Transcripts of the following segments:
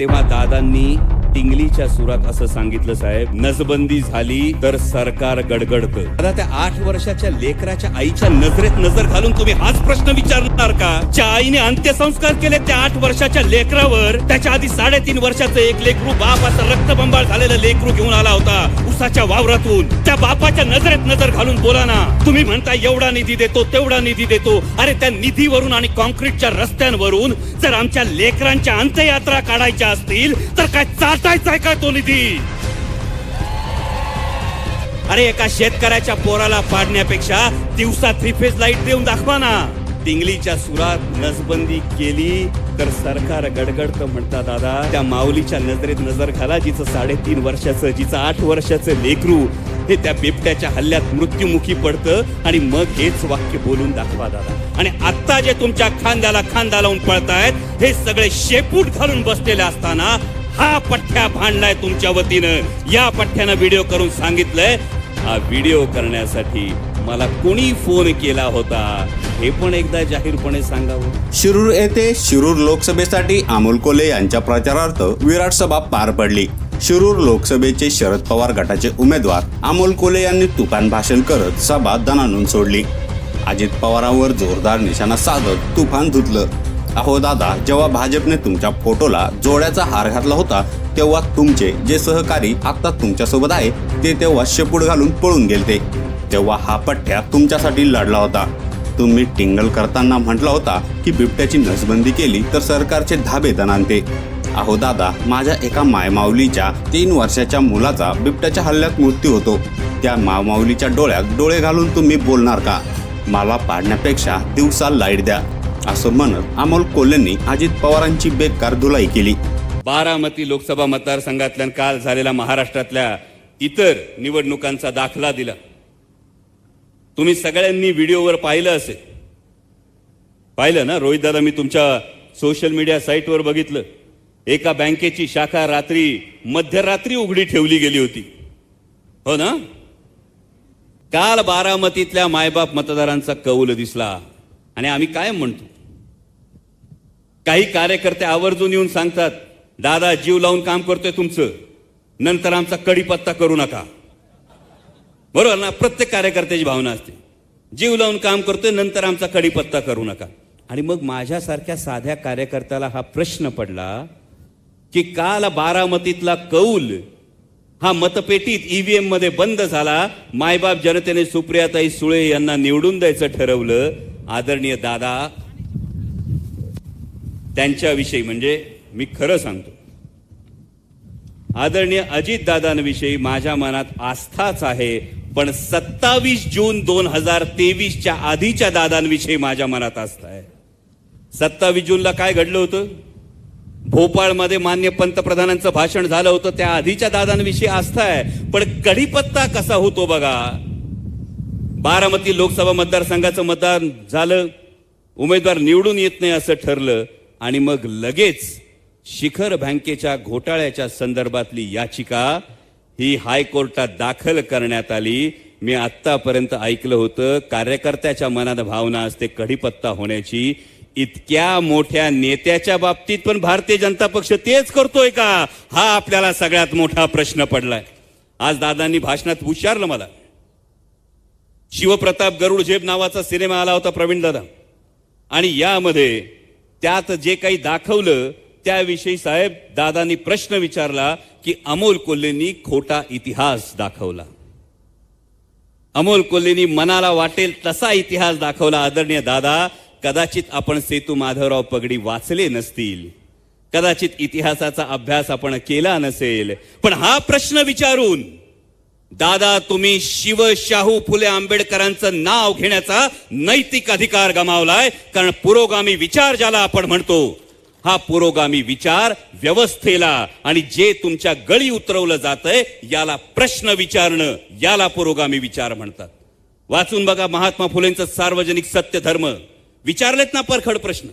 तेव्हा दादांनी टिंगलीच्या सुरात असं सांगितलं साहेब नसबंदी झाली तर सरकार गडगडत. आता त्या आठ वर्षाच्या लेकराच्या आईच्या नजरेत नजर घालून तुम्ही हाच प्रश्न विचारणार का? ज्या आईने अंत्यसंस्कार केले त्या आठ वर्षाच्या लेकरावर त्याच्या आधी साडेतीन वर्षाचं एक लेकरू बाप असं रक्तबंबाळ झालेलं लेकरू घेऊन आला होता उसाच्या वावरातून. त्या बापाच्या नजरेत नजर घालून बोला ना. तुम्ही म्हणता एवढा निधी देतो तेवढा निधी देतो. अरे त्या निधीवरून आणि कॉन्क्रीटच्या रस्त्यांवरून जर आमच्या लेकरांच्या अंत्ययात्रा काढायच्या असतील तर काय चाटायचा आहे का तो निधी? अरे एका शेतकऱ्याच्या पोराला पाडण्यापेक्षा दिवसा थ्री फेज लाइट देऊन दाखवा ना. टिंगलीच्या सुरात नसबंदी केली तर सरकार गडगडत म्हणता दादा. त्या माऊलीच्या नजरेत नजर घाला जिचं साडेतीन वर्षाचं जिचं आठ वर्षाचं लेकरू हे त्या बिबट्याच्या हल्ल्यात मृत्युमुखी पडतं आणि मग हेच वाक्य बोलून दाखवा दादा. आणि आता जे तुमच्या खांद्याला खांदा लावून पळतायत हे सगळे शेपूट घालून बसलेले असताना हा पठ्ठ्या भांडलाय तुमच्या वतीनं. या पठ्ठ्यानं व्हिडिओ करून सांगितलंय. हा व्हिडिओ करण्यासाठी मला कोणी फोन केला होता हे पण एकदा जाहीरपणे सांगावं. शिरूर येथे शिरूर लोकसभेसाठी अमोल कोले यांच्या प्रचारार्थ विराट सभा पार पडली. शिरूर लोकसभेचे शरद पवार गटाचे उमेदवार अमोल कोले यांनी तुफान भाषण करत सभा दणानून सोडली. अजित पवारांवर जोरदार निशाणा साधत तुफान धुतलं. अहो दादा जेव्हा भाजपने तुमच्या फोटोला जोड्याचा हार घातला होता तेव्हा तुमचे जे सहकारी आता तुमच्यासोबत आहे ते तेव्हा शेपूट घालून पळून गेलते. तेव्हा हा पठ्ठ्या तुमच्यासाठी लढला होता. तुम्ही टिंगल करताना म्हटला होता की बिबट्याची नसबंदी केली तर सरकारचे धाबे दणानते अहो दादा माझ्या एका मायमाऊलीच्या तीन वर्षाच्या मुलाचा बिबट्याच्या हल्ल्यात मृत्यू होतो. त्या मामाऊलीच्या डोळ्यात डोळे घालून तुम्ही बोलणार का? मला पाडण्यापेक्षा दिवसा लाइट द्या. असं म्हणत अमोल कोल्हेंनी अजित पवारांची बेकार धुलाई केली. बारामती लोकसभा मतदारसंघातल्या काल झालेल्या महाराष्ट्रातल्या इतर निवडणुकांचा दाखला दिला. तुम्ही सगळ्यांनी व्हिडिओवर पाहिलं असेल. पाहिलं ना रोहित दादा मी तुमच्या सोशल मीडिया साईटवर बघितलं. एका बँकेची शाखा रात्री मध्यरात्री उघडी ठेवली गेली होती. हो ना? काल बारामतीतल्या मायबाप मतदारांचा कौल दिसला. आणि आम्ही काय म्हणतो. काही कार्यकर्ते आवर्जून येऊन सांगतात दादा जीव लावून काम करतोय तुमचं. नंतर आमचा कडीपत्ता करू नका. बरोबर ना? प्रत्येक कार्यकर्त्याची भावना असते. जीव लावून काम करतोय नंतर आमचा कडीपत्ता करू नका. आणि मग माझ्यासारख्या साध्या कार्यकर्त्याला हा प्रश्न पडला की काल बारामतीतला कौल हा मतपेटीत ईव्हीएममध्ये बंद झाला मायबाप जनतेने सुप्रियाताई सुळे यांना निवडून द्यायचं ठरवलं आदरणीय दादा त्यांच्याविषयी म्हणजे मी खरं सांगतो. आदरणीय अजित दादांविषयी माझ्या मनात आस्थाच आहे पण सत्तावीस जून दोन हजार तेवीसच्या आधीच्या दादांविषयी माझ्या मनात आस्था आहे. सत्तावीस जूनला काय घडलं होतं? भोपाळमध्ये मान्य पंतप्रधानांचं भाषण झालं होतं त्या आधीच्या दादांविषयी आस्था आहे पण कढीपत्ता कसा होतो बघा? बारामती लोकसभा मतदारसंघाचं मतदान झालं. उमेदवार निवडून येत नाही असं ठरलं आणि मग लगेच शिखर बँकेच्या घोटाळ्याच्या संदर्भातली याचिका ही हायकोर्टात दाखल करण्यात आली. मी आत्तापर्यंत ऐकलं होतं कार्यकर्त्याच्या मनात भावना असते कढीपत्ता होण्याची. इतक्या मोठ्या नेत्याच्या बाबतीत पण भारतीय जनता पक्ष तेच करतोय का? हा आपल्याला सगळ्यात मोठा प्रश्न पडलाय. आज दादांनी भाषणात विचारलं मला. शिवप्रताप गरुड झेप नावाचा सिनेमा आला होता प्रवीण दादा. आणि यामध्ये त्यात जे काही दाखवलं त्याविषयी साहेब दादांनी प्रश्न विचारला की अमोल कोल्हेंनी खोटा इतिहास दाखवला. अमोल कोल्हेंनी मनाला वाटेल तसा इतिहास दाखवला. आदरणीय दादा कदाचित आपण सेतू माधवराव पगडी वाचले नसतील. कदाचित इतिहासाचा अभ्यास आपण केला नसेल. पण हा प्रश्न विचारून दादा तुम्ही शिवशाहू फुले आंबेडकरांचं नाव घेण्याचा नैतिक अधिकार गमावलाय. कारण पुरोगामी विचार ज्याला आपण म्हणतो हा पुरोगामी विचार व्यवस्थेला आणि जे तुमच्या गळी उतरवलं जातंय याला प्रश्न विचारणं याला पुरोगामी विचार म्हणतात. वाचून बघा महात्मा फुलेंचं सार्वजनिक सत्य धर्म विचारलेत ना परखड प्रश्न?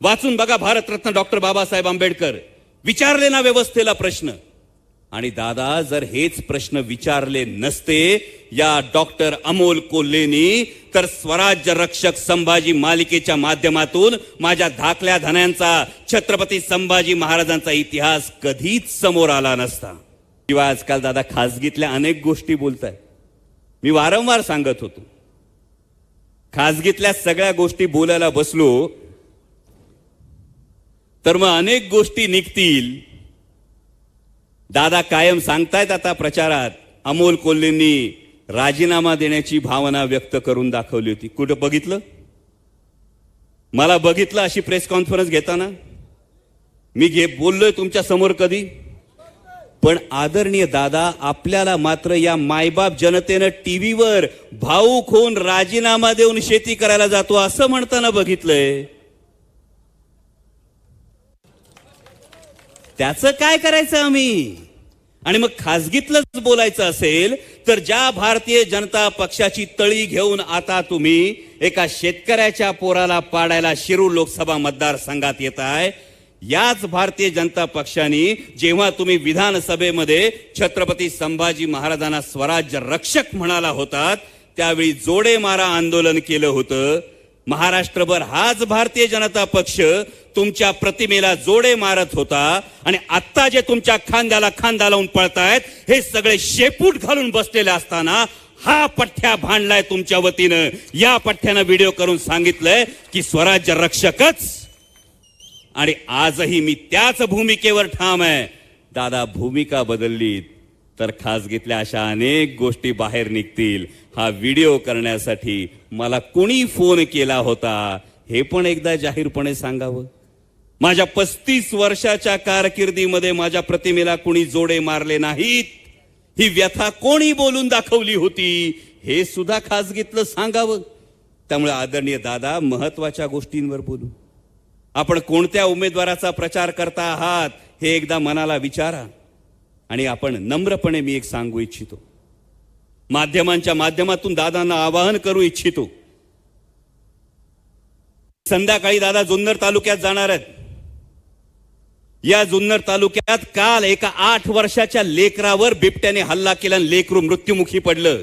वाचून बघा भारतरत्न डॉक्टर बाबासाहेब आंबेडकर. विचारले ना व्यवस्थेला प्रश्न? आणि दादा जर हेच प्रश्न विचारले नसते या डॉक्टर अमोल कोल्हेनी तर स्वराज्य रक्षक संभाजी मालिकेच्या माध्यमातून माझ्या धाकल्या धन्यांचा छत्रपती संभाजी महाराजांचा इतिहास कधीच समोर आला नसता. किंवा आजकाल दादा खासगीतल्या अनेक गोष्टी बोलताय. मी वारंवार सांगत होतो. खासगीतल्या सगळ्या गोष्टी बोलायला बसलो तर मग अनेक गोष्टी निघतील. दादा कायम सांगतायत आता प्रचारात. अमोल कोल्हेंनी राजीनामा देण्याची भावना व्यक्त करून दाखवली होती. कुठं बघितलं? मला बघितलं अशी प्रेस कॉन्फरन्स घेताना. मी घे बोललोय तुमच्यासमोर कधी. पण आदरणीय दादा आपल्याला मात्र या मायबाप जनतेनं टीव्हीवर भाऊक होऊन राजीनामा देऊन शेती करायला जातो असं म्हणताना बघितलंय. त्याचं काय करायचं आम्ही? आणि मग खासगीतलंच बोलायचं असेल तर ज्या भारतीय जनता पक्षाची तळी घेऊन आता तुम्ही एका शेतकऱ्याच्या पोराला पाडायला शिरूर लोकसभा मतदारसंघात येत आहे याच भारतीय जनता पक्षाने जेव्हा तुम्ही विधानसभेमध्ये छत्रपती संभाजी महाराजांना स्वराज्य रक्षक म्हणाला होतात त्यावेळी जोडे मारा आंदोलन केलं होतं. महाराष्ट्रभर हाच भारतीय जनता पक्ष तुमच्या प्रतिमेला जोडे मारत होता आणि आत्ता जे तुमच्या खांद्याला खांदा लावून पळतायत हे सगळे शेपूट घालून बसलेले असताना हा पठ्ठ्या भांडलाय तुमच्या वतीनं. या पठ्ठ्यानं व्हिडिओ करून सांगितलंय की स्वराज्य रक्षकच आणि आजही मी त्याच भूमिकेवर ठाम आहे. दादा भूमिका बदलली तर खासगीतल्या अशा अनेक गोष्टी बाहेर निघतील. हा व्हिडिओ करण्यासाठी मला कोणी फोन केला होता हे पण एकदा जाहीरपणे सांगावं? माझ्या पस्तीस वर्षाच्या कारकिर्दीमध्ये माझ्या प्रतिमेला कुणी जोडे मारले नाहीत. ही व्यथा कोणी बोलून दाखवली होती हे सुद्धा खासगीतलं सांगावं. त्यामुळे आदरणीय दादा महत्त्वाच्या गोष्टींवर बोलू. आपण कोणत्या उमेदवाराचा प्रचार करता आहात हे एकदा मनाला विचारा. आणि आपण नम्रपणे मी एक सांगू इच्छितो. माध्यमांच्या माध्यमातून दादांना आवाहन करू इच्छितो. संध्याकाळी दादा जुन्नर तालुक्यात जाणार आहेत. या जुन्नर तालुक्यात काल एका आठ वर्षाच्या लेकरावर बिबट्याने हल्ला केला आणि लेकरू मृत्युमुखी पडलं.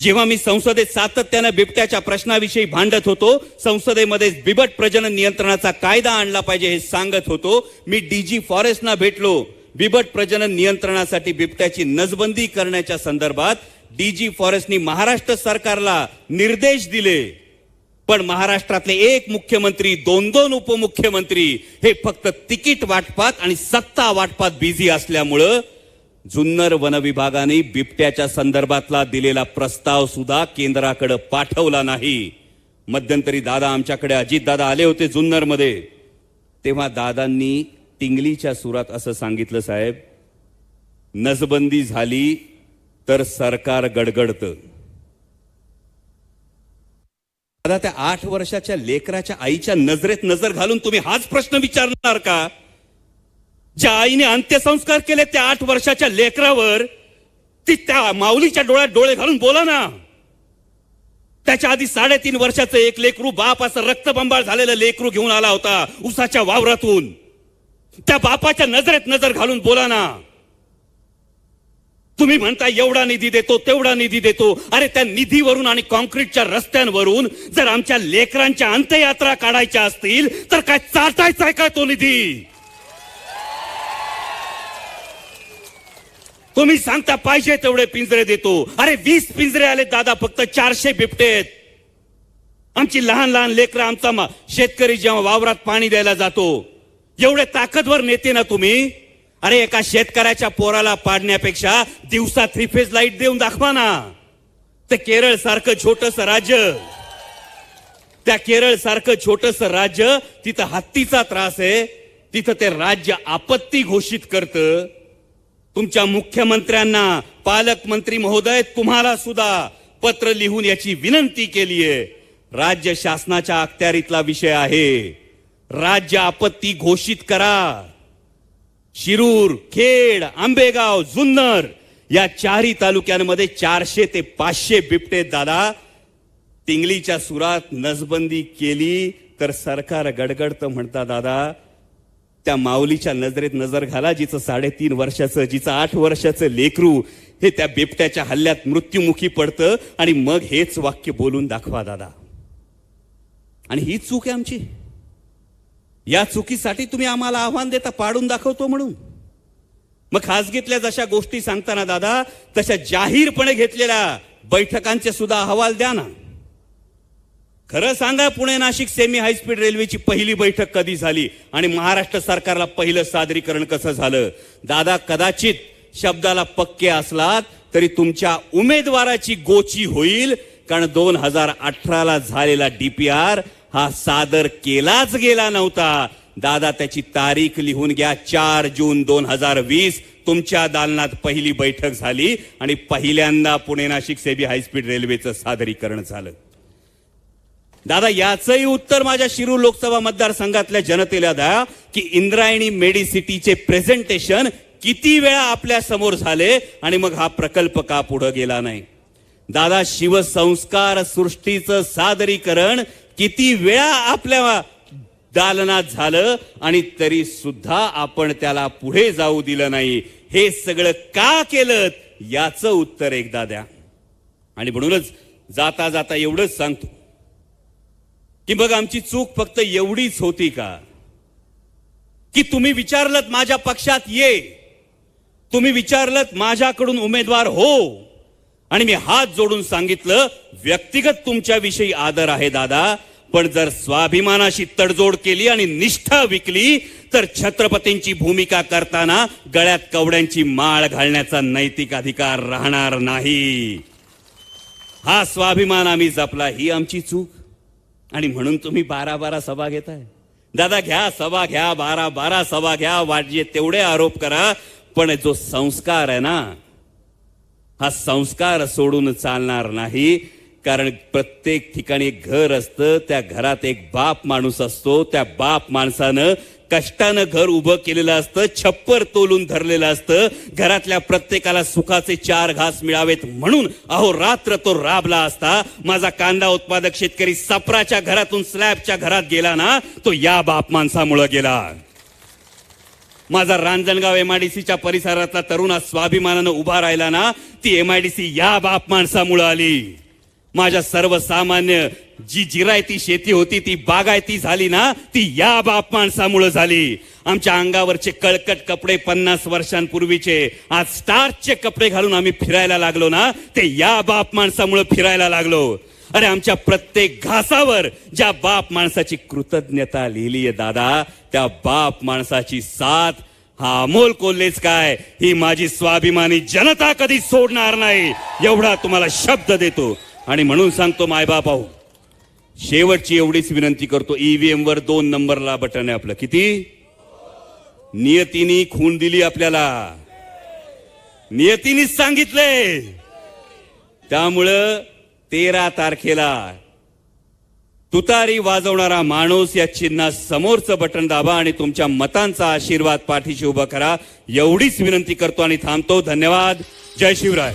जेव्हा मी संसदेत सातत्यानं बिबट्याच्या प्रश्नाविषयी भांडत होतो संसदेमध्ये बिबट प्रजनन नियंत्रणाचा कायदा आणला पाहिजे हे सांगत होतो. मी डीजी फॉरेस्टना भेटलो. बिबट प्रजनन नियंत्रणासाठी बिबट्याची नजबंदी करण्याच्या संदर्भात डीजी फॉरेस्टनी महाराष्ट्र सरकारला निर्देश दिले. पण महाराष्ट्रातले एक मुख्यमंत्री दोन दोन उपमुख्यमंत्री हे फक्त तिकीट वाटपात आणि सत्ता वाटपात बिझी असल्यामुळं जुन्नर वन विभागाने बिबट्याच्या संदर्भातला दिलेला प्रस्ताव सुद्धा केंद्राकडे पाठवला नाही. मध्यंतरी दादा आमच्याकडे अजित दादा आले होते जुन्नरमध्ये. तेव्हा दादांनी टिंगलीच्या सुरात असं सांगितलं साहेब नसबंदी झाली तर सरकार गडगडतं. दादा त्या आठ वर्षाच्या लेकराच्या आईच्या नजरेत नजर घालून तुम्ही हाच प्रश्न विचारणार का? ज्या आईने अंत्यसंस्कार केले त्या आठ वर्षाच्या लेकरावर ती त्या माऊलीच्या डोळ्यात डोळे घालून बोला ना. त्याच्या आधी साडेतीन वर्षाचं एक लेकरू बाप असं रक्तबंबाळ झालेलं लेकरू घेऊन आला होता उसाच्या वावरातून. त्या बापाच्या नजरेत नजर घालून बोला ना. तुम्ही म्हणता एवढा निधी देतो तेवढा निधी देतो. अरे त्या निधीवरून आणि कॉन्क्रीटच्या रस्त्यांवरून जर आमच्या लेकरांच्या अंत्ययात्रा काढायच्या असतील तर काय चाटायचा आहे का तो निधी? तुम्ही सांगता पाहिजे तेवढे पिंजरे देतो. अरे वीस पिंजरे आले दादा फक्त चारशे बिबटे आहेत आमची लहान लहान लेकरं आमचा शेतकरी जेव्हा वावरात पाणी द्यायला जातो एवढे ताकदवर नेते ना तुम्ही. अरे एका शेतकऱ्याच्या पोराला पाडण्यापेक्षा दिवसा थ्री फेज लाइट देऊन दाखवा ना. ते केरळ सारखं छोटस राज्य. त्या केरळ सारखं छोटस राज्य तिथं हत्तीचा त्रास आहे तिथं ते राज्य आपत्ती घोषित करतं. तुमच्या मुख्यमंत्र्यांना पालकमंत्री महोदय तुम्हाला सुद्धा पत्र लिहून याची विनंती केली आहे. राज्य शासनाच्या अखत्यारीतला विषय आहे. राज्य आपत्ती घोषित करा. शिरूर खेड आंबेगाव जुन्नर या चारही तालुक्यांमध्ये चारशे ते पाचशे बिबटे दादा तिंगलीच्या सुरात नसबंदी केली तर सरकार गडगडतं म्हणता दादा. त्या माऊलीच्या नजरेत नजर घाला जिचं साडेतीन वर्षाचं जिचं आठ वर्षाचं लेकरू हे त्या बिबट्याच्या हल्ल्यात मृत्युमुखी पडतं. आणि मग हेच वाक्य बोलून दाखवा दादा. आणि ही चूक आहे आमची. या चुकीसाठी तुम्ही आम्हाला आव्हान देता पाडून दाखवतो म्हणून. मग खासगीतल्या जशा गोष्टी सांगताना दादा तशा जाहीरपणे घेतलेल्या बैठकांचे सुद्धा अहवाल द्या ना. खरं सांगा पुणे नाशिक सेमी हायस्पीड रेल्वेची पहिली बैठक कधी झाली आणि महाराष्ट्र सरकारला पहिलं सादरीकरण कसं झालं? दादा कदाचित शब्दाला पक्के असलात तरी तुमच्या उमेदवाराची गोची होईल कारण दोन हजार अठराला झालेला डीपीआर हा सादर केलाच गेला नव्हता. दादा त्याची तारीख लिहून घ्या. चार जून दोन हजार वीस. तुमच्या दालनात पहिली बैठक झाली आणि पहिल्यांदा पुणे नाशिक सेबी हायस्पीड रेल्वेचं सादरीकरण झालं. दादा याचंही उत्तर माझ्या शिरू लोकसभा मतदारसंघातल्या जनतेला द्या की इंद्रायणी मेडिसिटीचे प्रेझेंटेशन किती वेळा आपल्यासमोर झाले आणि मग हा प्रकल्प का पुढे गेला नाही? दादा शिवसंस्कार सृष्टीचं सादरीकरण किती वेळा आपल्या दालनात झालं आणि तरी सुद्धा आपण त्याला पुढे जाऊ दिलं नाही. हे सगळं का केलं याचं उत्तर एकदा द्या. आणि म्हणूनच जाता जाता एवढंच सांगतो. की बघ आमची चूक फक्त एवढीच होती का? की तुम्ही विचारलत माझ्या पक्षात ये. तुम्ही विचारलत माझ्याकडून उमेदवार हो. आणि मी हात जोडून सांगितलं व्यक्तिगत तुमच्याविषयी आदर आहे दादा. पण जर स्वाभिमानाशी तडजोड केली आणि निष्ठा विकली तर छत्रपतींची भूमिका करताना गळ्यात कवड्यांची माळ घालण्याचा नैतिक अधिकार राहणार नाही. हा स्वाभिमान आम्ही जपला ही आमची चूक. आणि म्हणून तुम्ही बारा बारा सभा घेताय. दादा घ्या सभा घ्या बारा बारा सभा घ्या वाटजे तेवढे आरोप करा. पण जो संस्कार आहे ना हा संस्कार सोडून चालणार नाही. कारण प्रत्येक ठिकाणी एक घर असतं त्या घरात एक बाप माणूस असतो त्या बाप माणसानं कष्टानं घर उभं केलेलं असतं छप्पर तोलून धरलेलं असतं घरातल्या प्रत्येकाला सुखाचे चार घास मिळावेत म्हणून अहो रात्र तो राबला असता माझा कांदा उत्पादक शेतकरी सपराच्या घरातून स्लॅबच्या घरात गेला ना तो या बाप माणसामुळं गेला. माझा रांजणगाव एमआयडीसीच्या परिसरातला तरुण स्वाभिमानानं उभा राहिला ना ती एमआयडीसी या बाप माणसामुळं आली. माझ्या सर्वसामान्य जी जिरायती शेती होती ती बागायती झाली ना ती या बाप माणसामुळं झाली. आमच्या अंगावरचे कळकट कपडे पन्नास वर्षांपूर्वीचे आज स्टार्चचे कपडे घालून आम्ही फिरायला लागलो ना ते या बाप माणसामुळे फिरायला लागलो. अरे आमच्या प्रत्येक घासावर ज्या बाप माणसाची कृतज्ञता लिहिली आहे दादा त्या बाप माणसाची साथ हा अमोल कोल्हेच काय? ही माझी स्वाभिमानी जनता कधी सोडणार नाही? एवढा तुम्हाला शब्द देतो. आणि म्हणून सांगतो मायबाप आहो शेवटची एवढीच विनंती करतो ईव्हीएम वर दोन नंबरला बटन आहे आपलं. किती? नियतीने खून दिली आपल्याला. नियतीनेच सांगितले. त्यामुळं तेरा तारखेला तुतारी वाजवणारा माणूस या चिन्हा समोरचं बटन दाबा आणि तुमच्या मतांचा आशीर्वाद पाठीशी उभा करा. एवढीच विनंती करतो आणि थांबतो. धन्यवाद. जय शिवराय.